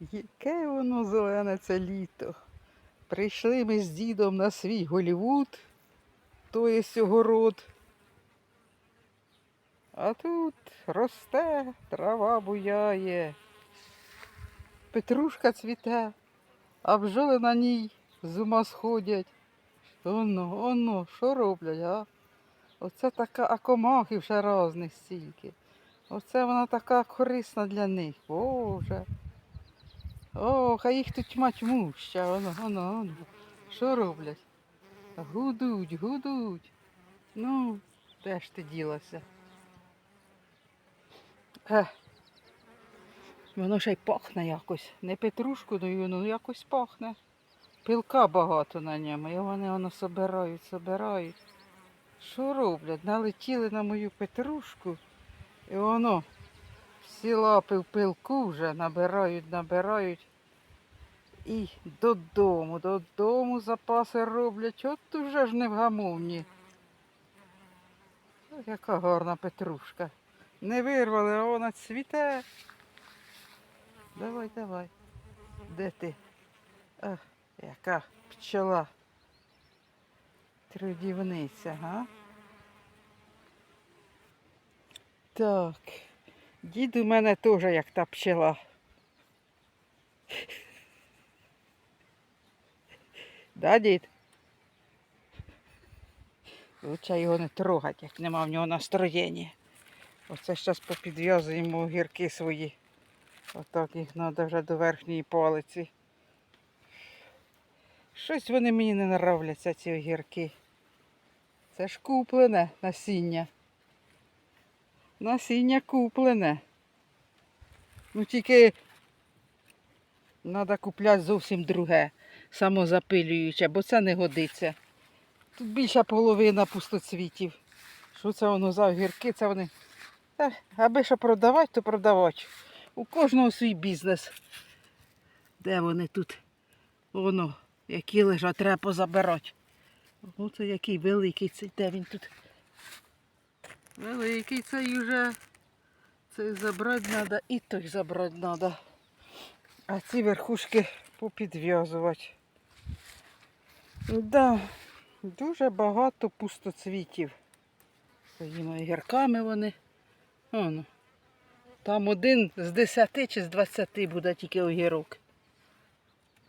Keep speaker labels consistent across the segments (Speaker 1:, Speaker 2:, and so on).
Speaker 1: Яке воно зелене це літо. Прийшли ми з дідом на свій Голівуд, то є огород. А тут росте, трава буяє, петрушка цвіте, а бджоли на ній з ума сходять. Оно, оно, що роблять, а? Оце така а комахів ще різних стільки. Оце вона така корисна для них. Боже. Ох, а їх тут тьма тьмуща, воно, воно, воно. Що роблять? Гудуть, гудуть. Ну, де ж ти ділася? Воно ще й пахне якось. Не петрушкою, ну якось пахне. Пилка багато на ньому, і вони воно собирають, собирають. Що роблять? Налетіли на мою петрушку, і воно всі лапи в пилку вже набирають, набирають. І додому, додому запаси роблять. От уже ж невгамовні. Ой, Яка гарна петрушка. Не вирвали, а вона цвіте. Давай, давай. Де ти? Ах, яка пчела. Трудівниця, га? Так. Дід у мене теж як та пчела. Да, дід? Лучше його не трогати, як нема в нього настроєння. Оце зараз попідв'язуємо огірки свої. Отак їх треба вже до верхньої палиці. Щось вони мені не нравляться, ці огірки. Це ж куплене насіння. Насіння куплене. Ну тільки треба купляти зовсім друге, самозапилююче, бо це не годиться. Тут більша половина пустоцвітів. Що це воно за огірки? Це вони. Та, аби що продавати, то продавати. У кожного свій бізнес. Де вони тут? Воно, які лежать, треба позабирати. Оце який великий цей, де він тут? Великий цей уже. Цей забрати треба і той забрати треба. А ці верхушки попідв'язувати. Да, дуже багато пустоцвітів. Своїми гірками вони. Оно. Там один з 10 чи з 20 буде тільки огірок.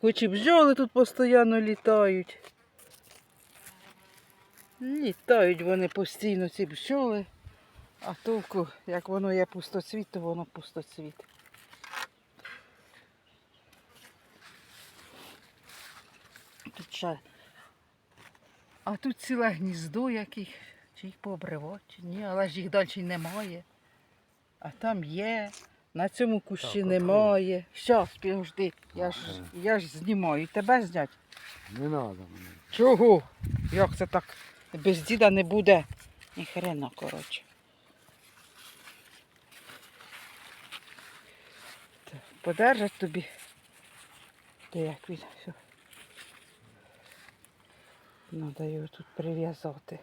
Speaker 1: Хоч і бджоли тут постійно літають. Літають вони постійно, ці бджоли. А толку, як воно є пустоцвіт, то воно пустоцвіт. Тут ще. А тут ціле гніздо яких. Чи їх пообривати, чи ні, але ж їх далі немає. А там є. На цьому кущі
Speaker 2: Так,
Speaker 1: немає. Щас, підожди. Я ж, я ж знімаю. Тебе знять.
Speaker 2: Не треба мені.
Speaker 1: Чого? Як це так? Без діда не буде. Ні хрена, коротше. Так, Подержать тобі. Де як він? Все. Надо його тут прив'язати.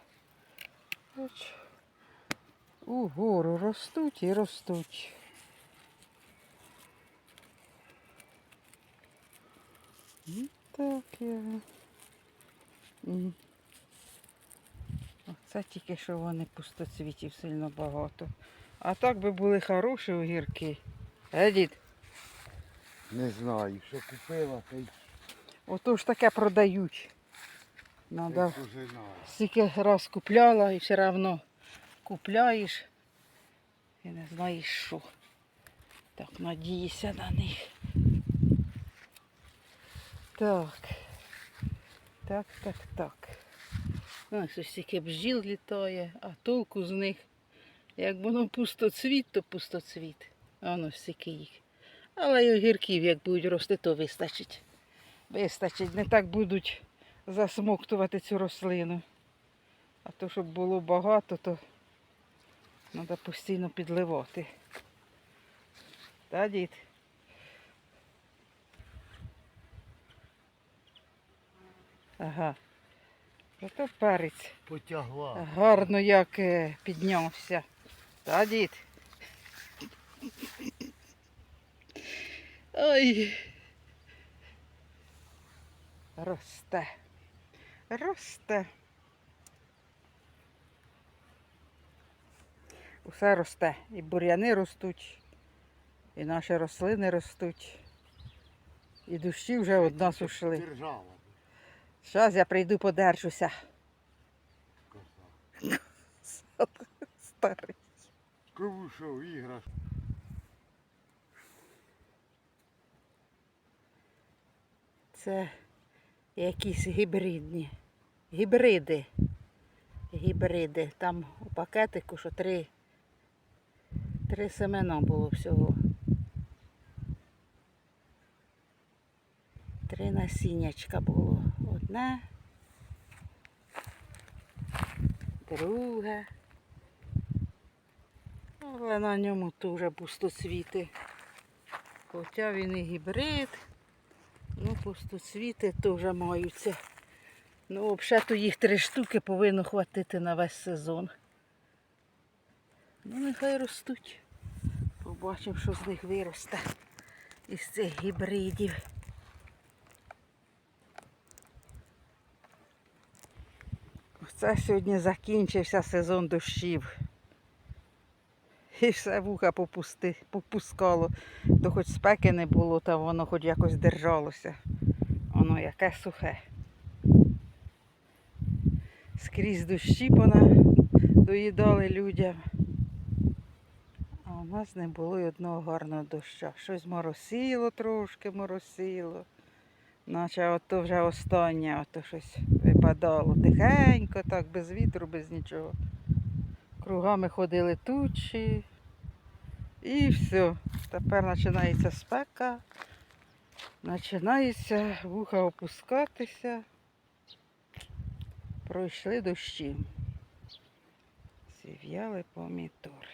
Speaker 1: Угору ростуть і ростуть. Ну, Так я. Оце тільки що вони пустоцвітів сильно багато. А так би були хороші огірки. Е, дід?
Speaker 2: Не знаю, що купила, та й
Speaker 1: Ото ж таке продають. Надо
Speaker 2: та
Speaker 1: стільки раз купляла і все одно купляєш і не знаєш що. Так, надіюся на них. Так. Так, так, так. Ось ось стільки бджіл літає, а толку з них. Як воно пустоцвіт, то пустоцвіт. А воно стільки їх. Але й огірків, як будуть рости, то вистачить. Вистачить. Не так будуть засмоктувати цю рослину. А то, щоб було багато, то треба постійно підливати. Та, дід? Ага. Ото перець.
Speaker 2: Потягла.
Speaker 1: Гарно як е, піднявся. Та, дід? Ой. Росте. Росте. Усе росте. І бур'яни ростуть, і наші рослини ростуть. І дощі вже од нас ушли. Зараз я прийду подержуся. Старий.
Speaker 2: Кому що, іграш?
Speaker 1: Це якісь гібридні. Гібриди. Гібриди. Там у пакетику, що три, три семена було всього. Три насіннячка було. Одне. Друге. Але на ньому дуже пустоцвіти. Хоча він і гібрид. Пустоцвіти теж маються. Ну, взагалі їх три штуки повинно хватити на весь сезон. Ну, нехай ростуть. Побачимо, що з них виросте із цих гібридів. Це сьогодні закінчився сезон дощів. І все вуха попусти, попускало. То хоч спеки не було, та воно хоч якось держалося. Воно яке сухе. Скрізь дощі пона доїдали людям. А у нас не було й одного гарного доща. Щось моросило трошки, моросило. Наче ото вже останнє, ото щось випадало. Тихенько, так, без вітру, без нічого. Кругами ходили тучі. І все. Тепер починається спека. Починається вуха опускатися. Пройшли дощі. Зів'яли помідори.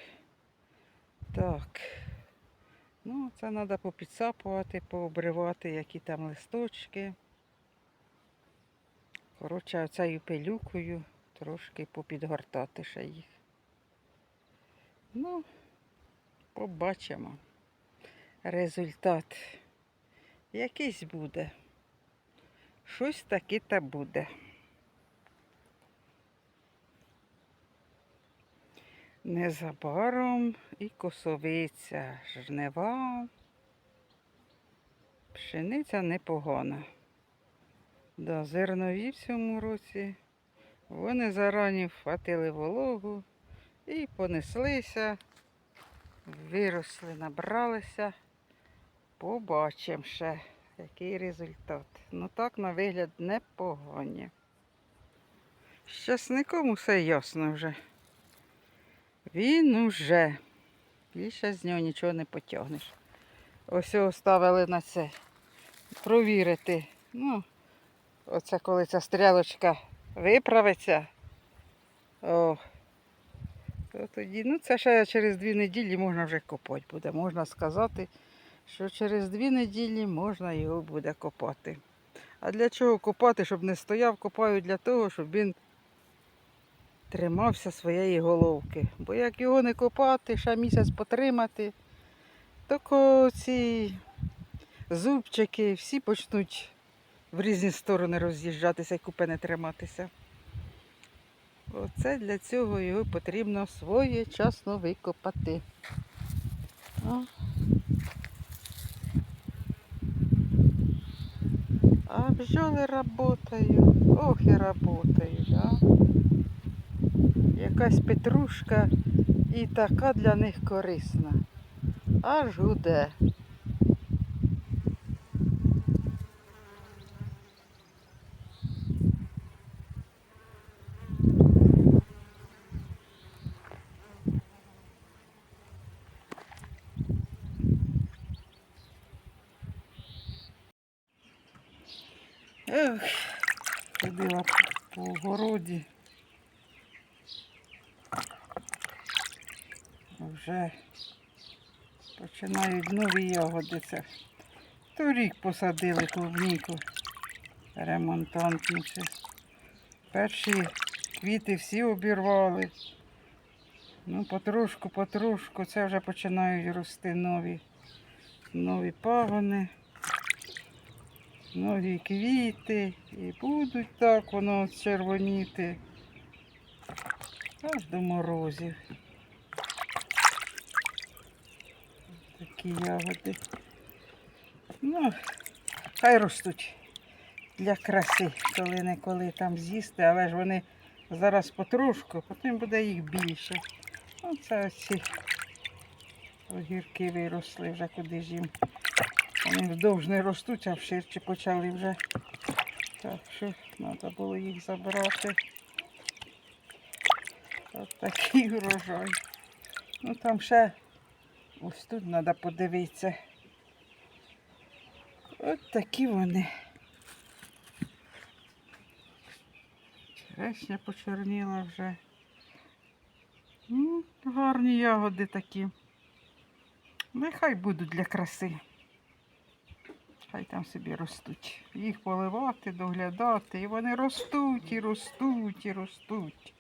Speaker 1: Так. Ну, це треба попідсапувати, пообривати, які там листочки. Коротше, оцею пилюкою трошки попідгортати ще їх. Ну, побачимо. Результат якийсь буде. Щось таке та буде. Незабаром і косовиця, жнива. Пшениця непогана. Да, зернові в цьому році. Вони зарані вхватили вологу і понеслися, виросли, набралися. Побачимо ще, який результат. Ну так, на вигляд, непогані. З часником усе ясно вже. Він уже. Більше з нього нічого не потягнеш. Ось його ставили на це. Провірити. Ну, оце коли ця стрілочка виправиться. О, то тоді, ну це ще через дві неділі можна вже копати буде. Можна сказати, що через дві неділі можна його буде копати. А для чого копати, щоб не стояв, копаю для того, щоб він тримався своєї головки. Бо як його не копати, ще місяць потримати, то ці зубчики всі почнуть в різні сторони роз'їжджатися і купи не триматися. Оце для цього його потрібно своєчасно викопати. О. А бджоли работають, ох і работають, а. Якась петрушка і така для них корисна. Аж гуде. Ходила по огороді. Вже починають нові ягоди. Це торік посадили клубніку ремонтантниці. Перші квіти всі обірвали. Ну, потрошку, потрошку, це вже починають рости нові. нові пагони, нові квіти. І будуть так воно червоніти. Аж до морозів. Такі ягоди. Ну, хай ростуть для краси, коли не коли там з'їсти, але ж вони зараз потрошку, потім буде їх більше. Оце оці огірки виросли вже куди ж їм. Вони вдовж не ростуть, а вширче почали вже. Так що треба було їх забрати. От такий урожай. Ну там ще ось тут треба подивитися. От такі вони. Черешня почорніла вже. Ну, гарні ягоди такі. Нехай будуть для краси. Хай там собі ростуть. Їх поливати, доглядати. І вони ростуть, і ростуть, і ростуть.